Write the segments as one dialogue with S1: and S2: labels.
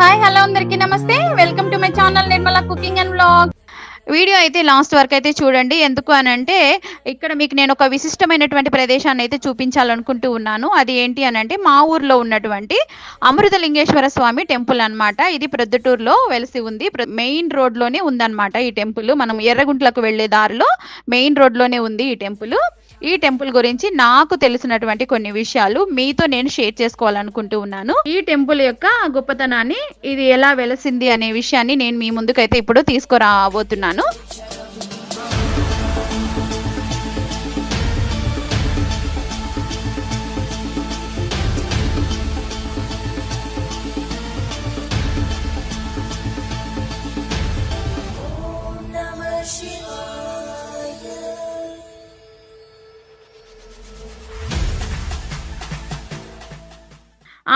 S1: Hi hello అందరికి నమస్తే. Welcome to my channel Nirmala cooking and blog video అయితే last వరకు అయితే చూడండి. ఎందుకు అని అంటే ఇక్కడ మీకు నేను ఒక విశిష్టమైనటువంటి ప్రదేశాన్ని అయితే చూపించాలనుకుంటూ ఉన్నాను. అది ఏంటి అని అంటే మా ఊర్లో ఉన్నటువంటి అమృతలింగేశ్వర స్వామి టెంపుల్ అనమాట ఇది ప్రొద్దుటూరులో వెలిసి ఉంది. ప్ర- మెయిన్ రోడ్లోనే ఉందన్నమాట ఈ టెంపుల్. మనం ఎర్రగుంట్లకు వెళ్ళే దారిలో మెయిన్ రోడ్లోనే ఉంది ఈ టెంపుల్. ఈ టెంపుల్ గురించి నాకు తెలిసినటువంటి కొన్ని విషయాలు మీతో నేను షేర్ చేసుకోవాలనుకుంటూ ఉన్నాను. ఈ టెంపుల్ యొక్క గొప్పతనాన్ని ఇది ఎలా వెలసింది అనే విషయాన్ని నేను మీ ముందుకైతే ఇప్పుడు తీసుకురాబోతున్నాను.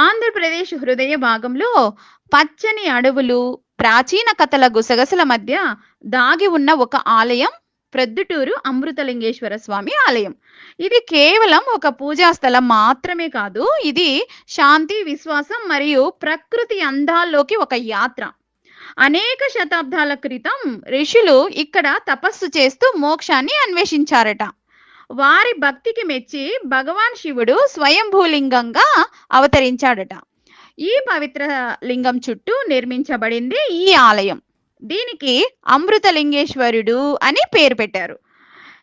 S1: ఆంధ్రప్రదేశ్ హృదయ భాగంలో పచ్చని అడవులు ప్రాచీన కథల గుసగసల మధ్య దాగి ఉన్న ఒక ఆలయం ప్రొద్దుటూరు అమృతలింగేశ్వర స్వామి ఆలయం. ఇది కేవలం ఒక పూజా స్థలం మాత్రమే కాదు ఇది శాంతి విశ్వాసం మరియు ప్రకృతి అందాల్లోకి ఒక యాత్ర. అనేక శతాబ్దాల క్రితం ఋషులు ఇక్కడ తపస్సు చేస్తూ మోక్షాన్ని అన్వేషించారట. వారి భక్తికి మెచ్చి భగవాన్ శివుడు స్వయంభూలింగంగా అవతరించాడట. ఈ పవిత్ర లింగం చుట్టూ నిర్మించబడింది ఈ ఆలయం. దీనికి అమృతలింగేశ్వరుడు అని పేరు పెట్టారు.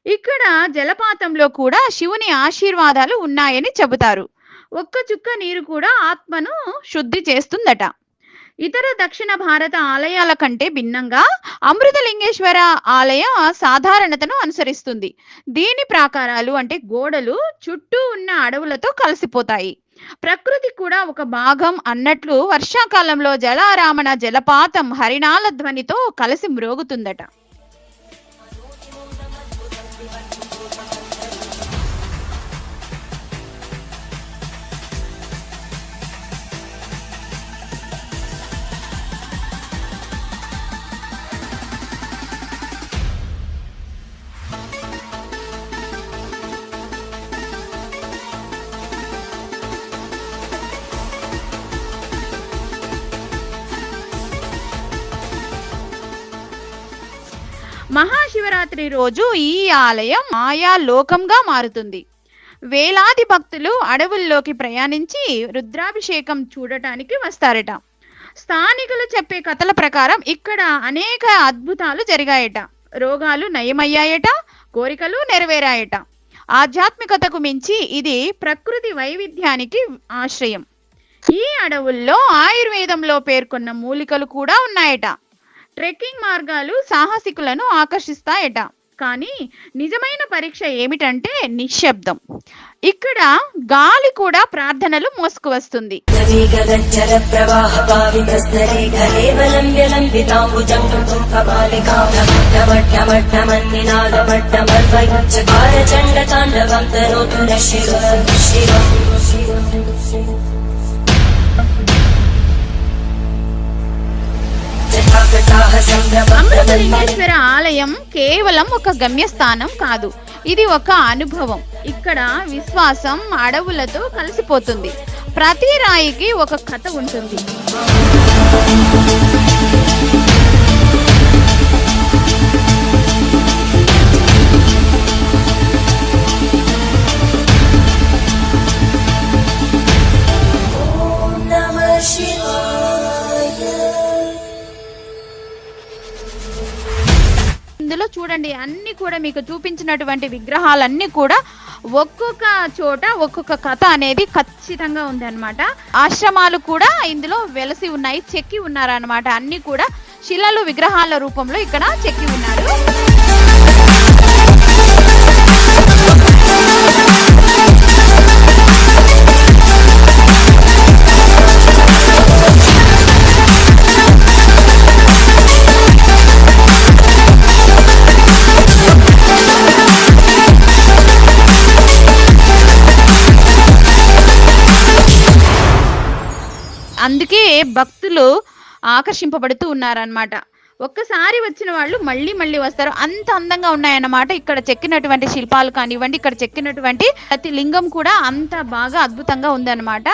S1: ఇక్కడ జలపాతంలో కూడా శివుని ఆశీర్వాదాలు ఉన్నాయని చెబుతారు. ఒక్క చుక్క నీరు కూడా ఆత్మను శుద్ధి చేస్తుందట. ఇతర దక్షిణ భారత ఆలయాల కంటే భిన్నంగా అమృతలింగేశ్వర ఆలయం సాధారణతను అనుసరిస్తుంది. దీని ప్రాకారాలు అంటే గోడలు చుట్టూ ఉన్న అడవులతో కలిసిపోతాయి. ప్రకృతి కూడా ఒక భాగం అన్నట్లు వర్షాకాలంలో జలారామణ జలపాతం హరిణాల ధ్వనితో కలిసి మ్రోగుతుందట. మహాశివరాత్రి రోజు ఈ ఆలయం మాయా లోకంగా మారుతుంది. వేలాది భక్తులు అడవుల్లోకి ప్రయాణించి రుద్రాభిషేకం చూడటానికి వస్తారట. స్థానికులు చెప్పే కథల ప్రకారం ఇక్కడ అనేక అద్భుతాలు జరిగాయట. రోగాలు నయమయ్యాయట కోరికలు నెరవేరాయట. ఆధ్యాత్మికతకు మించి ఇది ప్రకృతి వైవిధ్యానికి ఆశ్రయం. ఈ అడవుల్లో ఆయుర్వేదంలో పేర్కొన్న మూలికలు కూడా ఉన్నాయట. ట్రెక్కింగ్ మార్గాలు సాహసికులను ఆకర్షిస్తాయట కానీ నిజమైన పరీక్ష ఏమిటంటే నిశ్శబ్దం ఇక్కడ గాలి కూడా ప్రార్థనలు మోసుకువస్తుంది వస్తుంది అమృతలింగేశ్వర ఆలయం కేవలం ఒక గమ్యస్థానం కాదు. ఇది ఒక అనుభవం. ఇక్కడ విశ్వాసం అడవులతో కలిసిపోతుంది. ప్రతి రాయికి ఒక కథ ఉంటుంది. చూడండి అన్ని కూడా మీకు చూపించినటువంటి విగ్రహాలన్నీ కూడా ఒక్కొక్క చోట ఒక్కొక్క కథ అనేది ఖచ్చితంగా ఉంది అనమాట ఆశ్రమాలు కూడా ఇందులో వెలసి ఉన్నాయి చెక్కి ఉన్నారన్నమాట. అన్ని కూడా శిలలు విగ్రహాల రూపంలో ఇక్కడ చెక్కి ఉన్నారు. అందుకే భక్తులు ఆకర్షింపబడుతూ ఉన్నారనమాట ఒక్కసారి వచ్చిన వాళ్ళు మళ్ళీ మళ్ళీ వస్తారు. అంత అందంగా ఉన్నాయన్నమాట ఇక్కడ చెక్కినటువంటి శిల్పాలు కానివ్వండి ఇక్కడ చెక్కినటువంటి ప్రతి లింగం కూడా అంత బాగా అద్భుతంగా ఉందన్నమాట.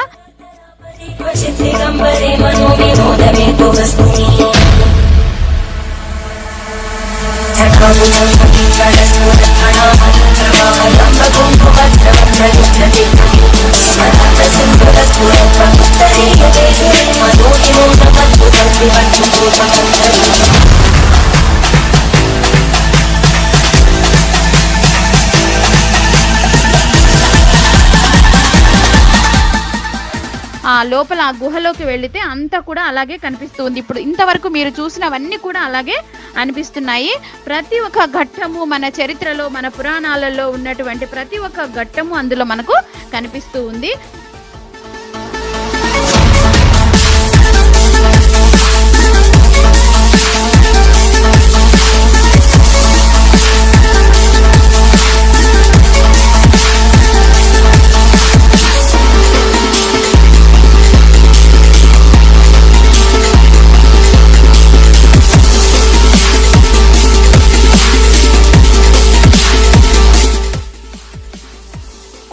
S1: మనోమి లోపల ఆ గుహలోకి వెళితే అంతా కూడా అలాగే కనిపిస్తుంది. ఇప్పుడు ఇంతవరకు మీరు చూసినవన్నీ కూడా అలాగే అనిపిస్తున్నాయి. ప్రతి ఒక్క ఘట్టము మన చరిత్రలో మన పురాణాలలో ఉన్నటువంటి ప్రతి ఒక్క ఘట్టము అందులో మనకు కనిపిస్తూ ఉంది.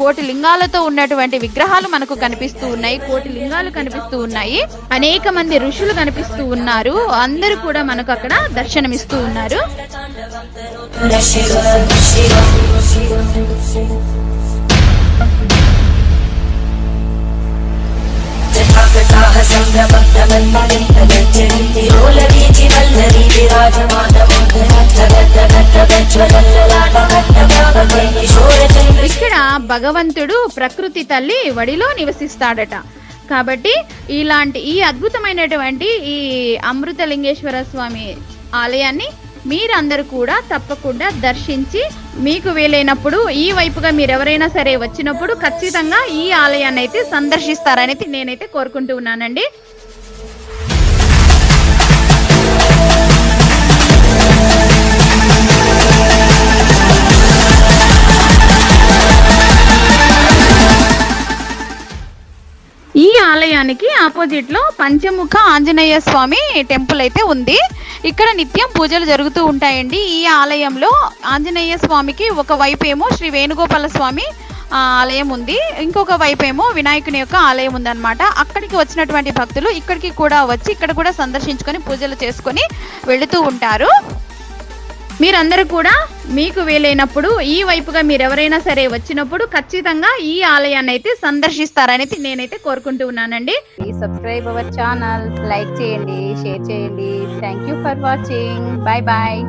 S1: కోటి లింగాలతో ఉన్నటువంటి విగ్రహాలు మనకు కనిపిస్తూ ఉన్నాయి. కోటి లింగాలు కనిపిస్తూ ఉన్నాయి. అనేక మంది ఋషులు కనిపిస్తూ ఉన్నారు. అందరూ కూడా మనకు అక్కడ దర్శనమిస్తూ ఉన్నారు. సంభ్రమన్మలింగ భగవంతుడు ప్రకృతి తల్లి వడిలో నివసిస్తాడట. కాబట్టి ఇలాంటి ఈ అద్భుతమైనటువంటి ఈ అమృతలింగేశ్వర స్వామి ఆలయాన్ని మీరందరూ కూడా తప్పకుండా దర్శించి మీకు వీలైనప్పుడు ఈ వైపుగా మీరు ఎవరైనా సరే వచ్చినప్పుడు ఖచ్చితంగా ఈ ఆలయాన్ని అయితే సందర్శిస్తారనేది నేనైతే కోరుకుంటూ ఉన్నానండి. ఆలయానికి ఆపోజిట్లో పంచముఖ ఆంజనేయ స్వామి టెంపుల్ అయితే ఉంది. ఇక్కడ నిత్యం పూజలు జరుగుతూ ఉంటాయండి. ఈ ఆలయంలో ఆంజనేయ స్వామికి ఒక వైపు ఏమో శ్రీ వేణుగోపాల స్వామి ఆలయం ఉంది. ఇంకొక వైపు ఏమో వినాయకుని యొక్క ఆలయం ఉందన్నమాట. అక్కడికి వచ్చినటువంటి భక్తులు ఇక్కడికి కూడా వచ్చి ఇక్కడ కూడా సందర్శించుకొని పూజలు చేసుకొని వెళుతూ ఉంటారు. మీరందరూ కూడా మీకు వీలైనప్పుడు ఈ వైపుగా మీరు ఎవరైనా సరే వచ్చినప్పుడు ఖచ్చితంగా ఈ ఆలయాన్ని అయితే సందర్శిస్తారని నేనైతే కోరుకుంటూ ఉన్నానండి. సబ్స్క్రైబ్ అవర్ ఛానల్ లైక్ చేయండి షేర్ చేయండి. Thank you for watching bye bye